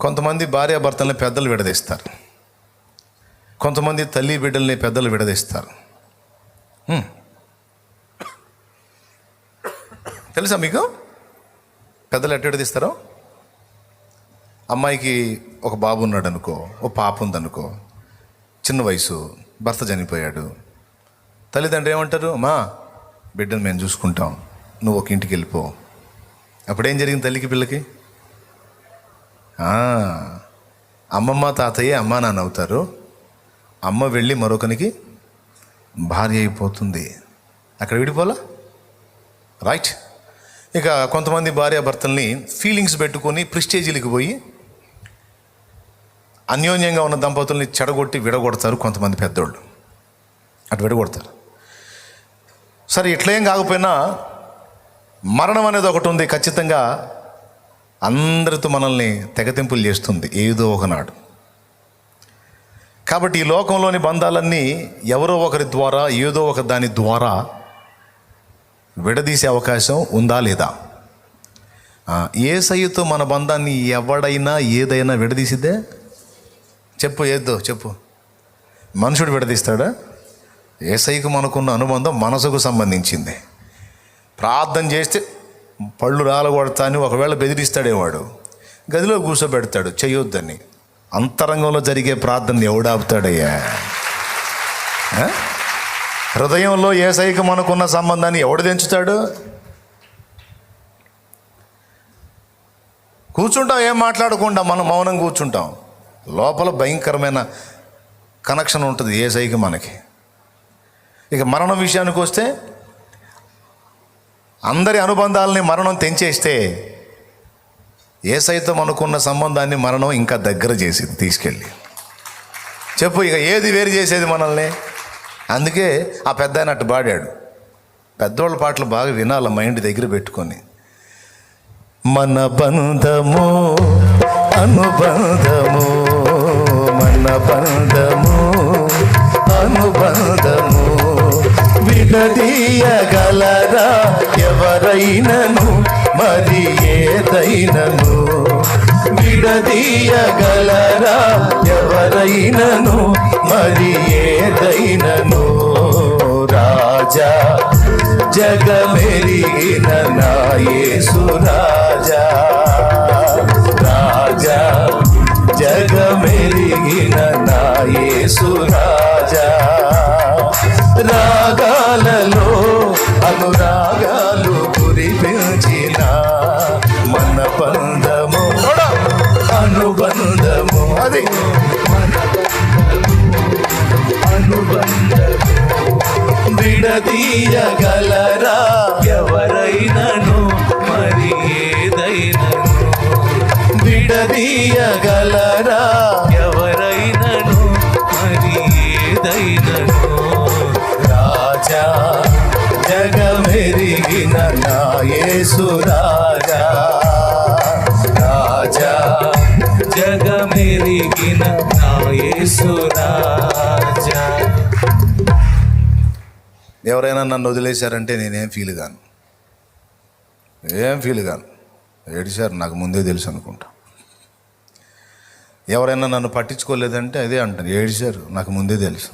కొంతమంది భార్యాభర్తల్ని పెద్దలు విడదీస్తారు. కొంతమంది తల్లి బిడ్డల్ని పెద్దలు విడదీస్తారు. తెలుసా మీకు? పెద్దలు ఎట్ట విడదీస్తారో? అమ్మాయికి ఒక బాబు ఉన్నాడు అనుకో ఓ పాప ఉందనుకో చిన్న వయసు భర్త చనిపోయాడు. తల్లిదండ్రులు ఏమంటారు? అమ్మా బిడ్డను మేము చూసుకుంటాం. నువ్వు ఒక ఇంటికి వెళ్ళిపో. అప్పుడేం జరిగింది తల్లికి పిల్లకి? అమ్మమ్మ తాతయ్య అమ్మా నాన్న అవుతారు. అమ్మ వెళ్ళి మరొకనికి భార్య అయిపోతుంది. అక్కడ విడిపోలా రైట్ ఇక కొంతమంది భార్యాభర్తల్ని ఫీలింగ్స్ పెట్టుకొని ప్రిస్టేజీలకు పోయి అన్యోన్యంగా ఉన్న దంపతుల్ని చెడగొట్టి విడగొడతారు కొంతమంది పెద్దోళ్ళు. అటు విడగొడతారు. సరే ఇట్లేం కాకపోయినా మరణం అనేది ఒకటి ఉంది ఖచ్చితంగా. అందరితో మనల్ని తెగతింపులు చేస్తుంది ఏదో ఒకనాడు. కాబట్టి ఈ లోకంలోని బంధాలన్నీ ఎవరో ఒకరి ద్వారా ఏదో ఒక దాని ద్వారా విడదీసే అవకాశం ఉందా లేదా? ఏ సయ్యతో మన బంధాన్ని ఎవడైనా ఏదైనా విడదీసిద్దే? చెప్పు ఏదో చెప్పు. మనుషుడు విడదీస్తాడా? ఏసైకు మనకున్న అనుబంధం మనసుకు సంబంధించింది. ప్రార్థన చేస్తే పళ్ళు రాలగొడతా అని ఒకవేళ బెదిరిస్తాడేవాడు గదిలో కూర్చోబెడతాడు చేయొద్దని అంతరంగంలో జరిగే ప్రార్థన ఎవడాపుతాడయ్యా ఆ? హృదయంలో ఏసైకి మనకున్న సంబంధాన్ని ఎవడు తెంచుతాడు? కూర్చుంటాం ఏం మాట్లాడకుండా మనం మౌనం కూర్చుంటాం. లోపల భయంకరమైన కనెక్షన్ ఉంటుంది ఏసైకి మనకి. ఇక మరణం విషయానికి వస్తే అందరి అనుబంధాలని మరణం తెంచేస్తే ఏ సైతం మనకున్న సంబంధాన్ని మరణం ఇంకా దగ్గర చేసింది తీసుకెళ్ళి. చెప్పు ఇక ఏది వేరు చేసేది మనల్ని? అందుకే ఆ పెద్ద అయినట్టు పాడాడు. పెద్దోళ్ళ పాటలు బాగా వినాలి మైండ్ దగ్గర పెట్టుకొని. మన బంధము అనుబంధము మన బంధము అనుబంధము. విడదీయగలరా? ఎవరైనను మరి ఏదైనను? విడదీయగలరా? ఎవరైనను మరి ఏదైనను? రాజా జగమెరిగిన నాయేసు రాజా. రాజా జగమెరిగిన నాయేసు రాజా. రాగాలలో అనురాగాలు కురిపించిన మన బంధము అనుబంధము. అది విడదీయగలరా? ఎవరైనను మరి ఏదైనను? విడదీయగలరా? ఎవరైనా నన్ను వదిలేశారంటే నేనేం ఫీల్ కాను. ఏం ఫీల్ కాను. ఏడిశారు నాకు ముందే తెలుసు అనుకుంటా. ఎవరైనా నన్ను పట్టించుకోలేదంటే అదే అంటారు. ఏడిశారు నాకు ముందే తెలుసు.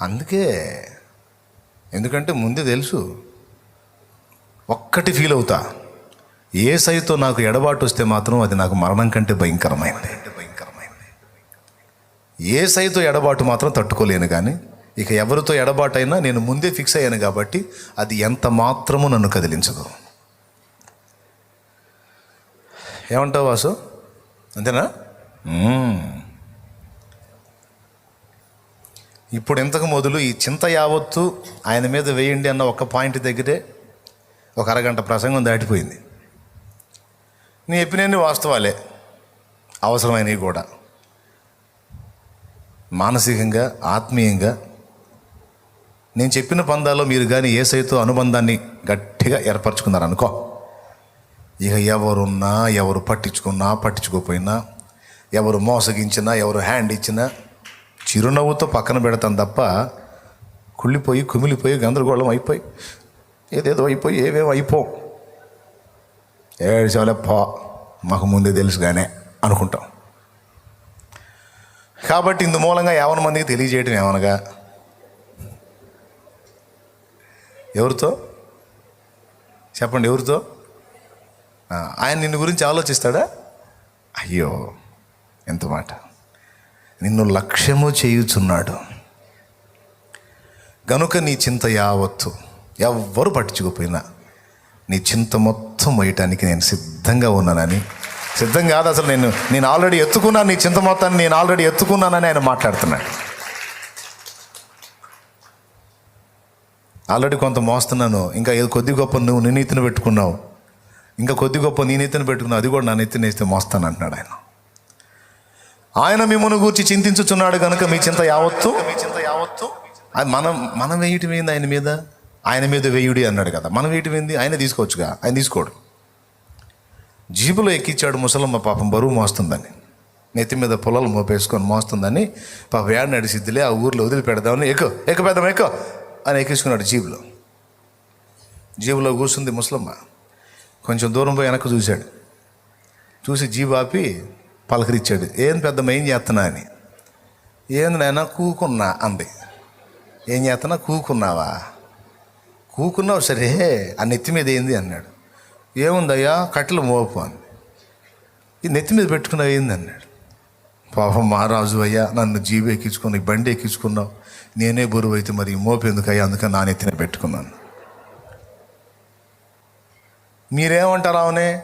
అందుకే ఎందుకంటే ముందే తెలుసు. ఒక్కటి ఫీల్ అవుతా. ఏ సైతో నాకు ఎడబాటు వస్తే మాత్రం అది నాకు మరణం కంటే భయంకరమైనది భయంకరమైనది. ఏ సైతో ఎడబాటు మాత్రం తట్టుకోలేను కానీ ఇక ఎవరితో ఎడబాటైనా నేను ముందే ఫిక్స్ అయ్యాను కాబట్టి అది ఎంత మాత్రము నన్ను కదిలించదు. ఏమంటావు వాసు? అంతేనా. ఇప్పుడు ఇంతకు మొదలు ఈ చింత యావత్తు ఆయన మీద వేయండి అన్న ఒక పాయింట్ దగ్గరే ఒక అరగంట ప్రసంగం దాటిపోయింది. నీ చెప్పినన్ని వాస్తవాలే. అవసరమైనవి కూడా. మానసికంగా ఆత్మీయంగా నేను చెప్పిన పందాల్లో మీరు కానీ ఏ సైతో అనుబంధాన్ని గట్టిగా ఏర్పరచుకున్నారనుకో ఇక ఎవరున్నా ఎవరు పట్టించుకున్నా పట్టించుకోకపోయినా ఎవరు మోసగించినా ఎవరు హ్యాండ్ ఇచ్చినా చిరునవ్వుతో పక్కన పెడతాం తప్ప కుళ్ళిపోయి కుమిలిపోయి గందరగోళం అయిపోయి ఏదేదో అయిపోయి ఏవేవో అయిపో ఏడ్చాలే పో మాకు ముందే తెలుసుగానే అనుకుంటాం. కాబట్టి ఇందు మూలంగా యావన మందికి తెలియజేయటం ఏమనగా ఎవరితో? చెప్పండి ఎవరితో? ఆయన నిన్ను గురించి ఆలోచిస్తాడా? అయ్యో ఎంత మాట. నిన్ను లక్ష్యము చేయుచున్నాడు. గనుక నీ చింత యావత్తు ఎవ్వరు పట్టించుకోపోయినా నీ చింత మొత్తం వేయటానికి నేను సిద్ధంగా ఉన్నానని సిద్ధం కాదు అసలు నేను నేను ఆల్రెడీ ఎత్తుకున్నాను నీ చింత మొత్తాన్ని నేను ఆల్రెడీ ఎత్తుకున్నానని ఆయన మాట్లాడుతున్నాడు. ఆల్రెడీ కొంత మోస్తున్నాను. ఇంకా ఏదో కొద్ది గొప్ప నువ్వు నీ నెత్తిన పెట్టుకున్నావు. ఇంకా కొద్ది గొప్ప నీ నెత్తిన పెట్టుకున్నావు. అది కూడా నా నెత్తిన వేస్తే మోస్తాను అంటున్నాడు ఆయన. ఆయన మిమ్మల్ని గూర్చి చింతించుచున్నాడు కనుక మీ చింత యావత్తు? మీ చింత యావత్తు అది మనం మనం వేయటం ఏంది ఆయన మీద? ఆయన మీద వేయుడి అన్నాడు కదా. మనం వేయటం ఏంది? ఆయన తీసుకోవచ్చుగా. ఆయన తీసుకోడు. జీబులో ఎక్కించాడు ముసలమ్మ పాపం. బరువు మోస్తుందని. నెత్తి మీద పొలాలు మోపేసుకొని మోస్తుందని. పాప ఏడ నడిసిద్దిలే ఆ ఊర్లో వదిలి పెడదామని ఎక్కువ ఎక్కువ పెద్దాం ఎక్కువ అని ఎక్కించుకున్నాడు జీబులో. జీబులో కూర్చుంది ముసలమ్మ. కొంచెం దూరం పోయి వెనక్కి చూశాడు. చూసి జీబు ఆపి పలకరించాడు. ఏం పెద్దమ్మ ఏం చేస్తున్నా? అని. ఏంది నాయన కూకున్నా అంది. ఏం చేస్తున్నా? కూకున్నావా? కూకున్నావు సరే ఆ నెత్తి మీద ఏంది? అన్నాడు. ఏముందయ్యా కట్టెలు మోపు అని ఈ నెత్తి మీద పెట్టుకున్నావు ఏంది? అన్నాడు. పాపం మహారాజు అయ్యా నన్ను జీవి ఎక్కించుకుని బండి ఎక్కించుకున్నావు. నేనే బరువు అయితే మరి మోపేందుకయ్యా అందుకని నానే నెత్తిన పెట్టుకున్నాను. మీరేమంటారు అవునే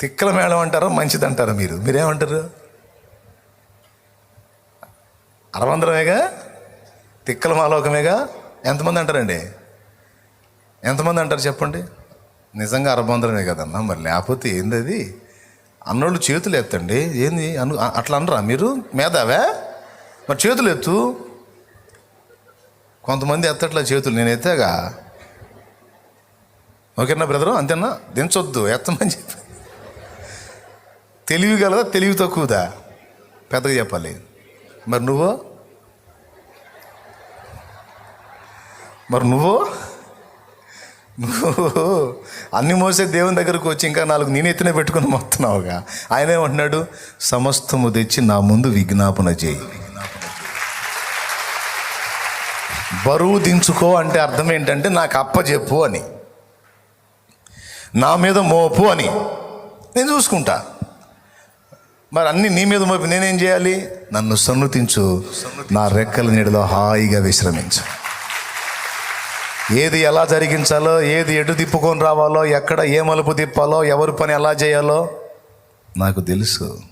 తిక్కల మేళం అంటారా? మంచిది మీరు? మీరేమంటారు? అరవందరమేగా? తిక్కల మాలోకమేగా? ఎంతమంది అంటారండి? ఎంతమంది అంటారు చెప్పండి? నిజంగా అరబందరమే కదన్నా మరి? లేకపోతే ఏంది అది అన్నోళ్ళు చేతులు ఎత్తండి. ఏంది? అను అట్లా అనరా మీరు? మేధావే? మరి చేతులు ఎత్తు. కొంతమంది ఎత్తట్లా చేతులు. నేను ఎత్తాగా ఓకేనా బ్రదరు? అంతేనా? దించొద్దు. ఎత్తమని చెప్పి. తెలివి గలదా? తెలివి తక్కువదా? పెద్దగా చెప్పాలి. మరి నువ్వు? మరి నువ్వు? అన్ని మోసే దేవుని దగ్గరకు వచ్చి ఇంకా నాలుగు నేను ఎత్తున పెట్టుకుని మొత్తున్నావుగా ఆయన ఏమంటున్నాడు? సమస్తము తెచ్చి నా ముందు విజ్ఞాపన చేయి. బరువు దించుకో అంటే అర్థం ఏంటంటే నాకు అప్పచెప్పు అని. నా మీద మోపు అని. నేను చూసుకుంటా. మరి అన్ని నీ మీద మోపి నేనేం చేయాలి? నన్ను సన్నుతించు నా రెక్కల నీడలో హాయిగా విశ్రమించు. ఏది ఎలా జరిగించాలో ఏది ఎటు తిప్పుకొని రావాలో ఎక్కడ ఏ మలుపు తిప్పాలో ఎవరి పని ఎలా చేయాలో నాకు తెలుసు.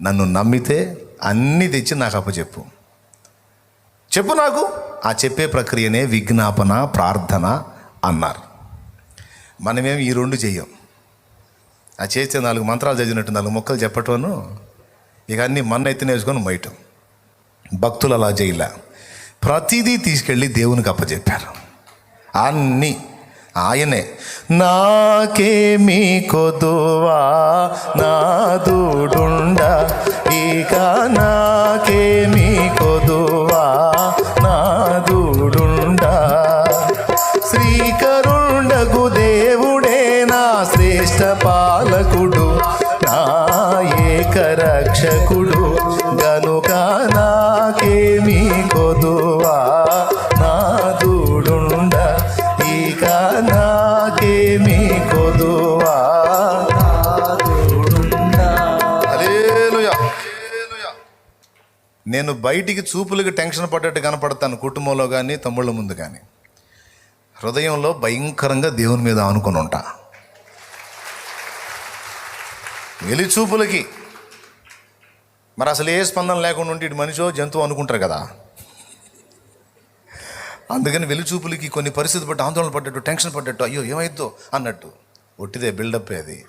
నన్ను నమ్మితే అన్నీ తెచ్చి నాకు అప్పచెప్పు. చెప్పు నాకు. ఆ చెప్పే ప్రక్రియనే విజ్ఞాపన ప్రార్థన అన్నారు. మనమేమి ఈ రెండు చెయ్యం. ఆ చేస్తే నాలుగు మంత్రాలు చదివినట్టు నాలుగు మొక్కలు చెప్పటం ఇక అన్నీ మన్న ఎత్తిన వేసుకొని బయట భక్తులు అలా చేయలే ప్రతిదీ తీసుకెళ్ళి దేవునికి అప్పచెప్పారు అన్నీ. ఆయనే నాకేమీ కొదువా? నాదుడుండ ఇక నాకేమీ కొదువా? నాదుడుండ శ్రీకరుండకు దేవుడే నా శ్రేష్ట పాలకుడు. నా ఏకరక్షకుడు గనుక నాకేమి నేను బయటికి చూపులకి టెన్షన్ పడ్డట్టు కనపడతాను కుటుంబంలో కానీ తమ్ముళ్ళ ముందు కానీ హృదయంలో భయంకరంగా దేవుని మీద అనుకుని ఉంటా. వెలి చూపులకి. మరి అసలు ఏ స్పందన లేకుండా ఉంటే ఇటు మనిషో జంతువు అనుకుంటారు కదా. అందుకని వెలుచూపులకి కొన్ని పరిస్థితి పట్టు ఆందోళన పడ్డట్టు టెన్షన్ పడ్డట్టు అయ్యో ఏమైద్దో అన్నట్టు. ఒట్టిదే బిల్డప్ అది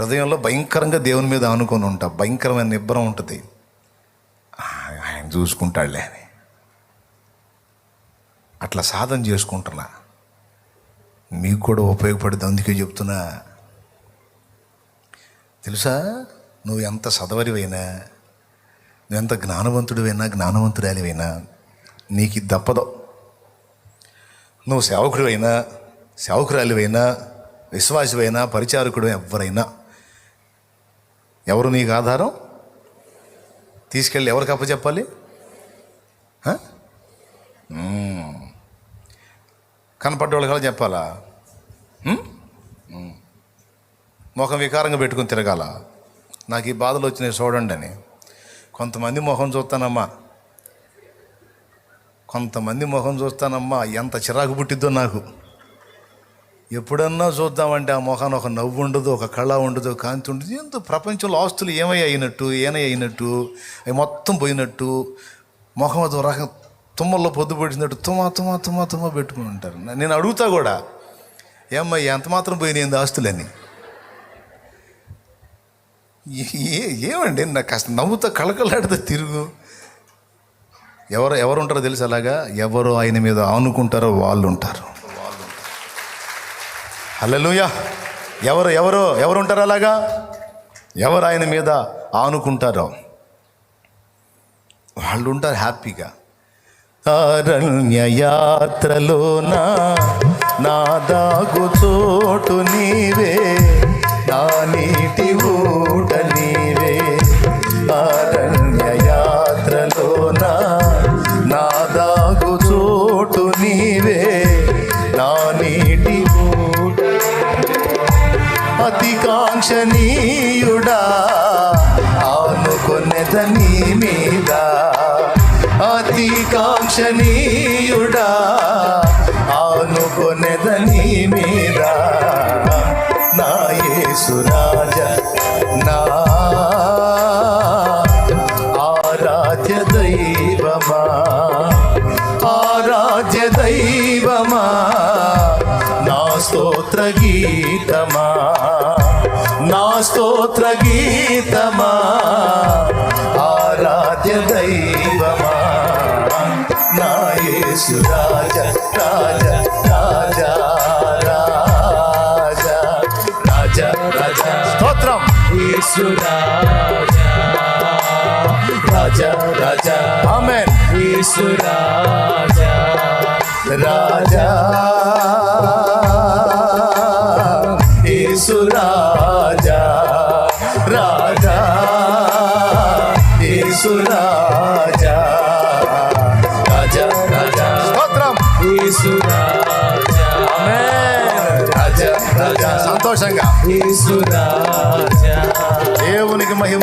హృదయంలో భయంకరంగా దేవుని మీద ఆనుకొని ఉంటా భయంకరమైన నిబ్బరం ఉంటుంది. ఆయన చూసుకుంటాడులే అని. అట్లా సాధన చేసుకుంటున్నా. మీకు కూడా ఉపయోగపడుతుంది అందుకే చెప్తున్నా. తెలుసా? నువ్వు ఎంత సదవరివైనా నువ్వు ఎంత జ్ఞానవంతుడివైనా జ్ఞానవంతురాలివైనా నీకు ఇది తప్పదు. నువ్వు సేవకుడివైనా సేవకురాలివైనా విశ్వాసివైనా పరిచారకుడు ఎవరైనా ఎవరు నీకు ఆధారం? తీసుకెళ్ళి ఎవరికి అప్పచెప్పాలి? హ? కనపడ్డ వాళ్ళకి చెప్పాలా? మ్మ్? ముఖం వికారంగా పెట్టుకుని తిరగాల. నాకు ఈ బాధలు వచ్చినాయి చూడండి అని. కొంతమంది మొహం చూస్తానమ్మా. కొంతమంది మొహం చూస్తానమ్మా. ఎంత చిరాకు పుట్టిద్దో నాకు. ఎప్పుడన్నా చూద్దామంటే ఆ ముఖాన్ని ఒక నవ్వు ఉండదు ఒక కళ ఉండదు కాంతి ఉండదు. ఎంతో ప్రపంచంలో ఆస్తులు ఏమై అయినట్టు ఏనై అయినట్టు అవి మొత్తం పోయినట్టు మొఖం అదో రకం తుమ్మల్లో పొద్దు పడినట్టు తుమ్మ తుమ్మ తుమ్మ తుమ్మ పెట్టుకుని ఉంటారు. నేను అడుగుతా కూడా ఏమ్మా ఎంత మాత్రం పోయినాయి ఆస్తులని ఏ- ఏమండి నాకు కాస్త నవ్వుతా కళకళాడితే తిరుగు. ఎవరు ఎవరు ఉంటారో తెలుసు అలాగా? ఎవరు ఆయన మీద ఆనుకుంటారో వాళ్ళు ఉంటారు హల్లెలూయా. ఎవరు ఎవరు ఎవరు ఉంటారు అలాగా? ఎవరు ఆయన మీద ఆనుకుంటారో? వాళ్ళు ఉంటారు హ్యాపీగా. అరణ్య యాత్రలో నా దాగు చోటు నీవే. కాంక్షణీయుడా ఆనుకొనెద మీద. నా యేసురాజ నా ఆరాధ్య దైవమా? ఆరాధ్య దైవమా? నా స్తోత్ర గీతమా? నా స్తోత్ర గీతమా? ఆరాధ్య దైవ రాజ రాజ ఆమెన్. యేసురాజా రాజా యేసు రాజా రాజా యేసు రాజా. రాజా రాజా. స్తోత్రం. యేసురాజా రాజా. రాజా సంతోషంగా. యేసురాజా దేవునికి మహిమ.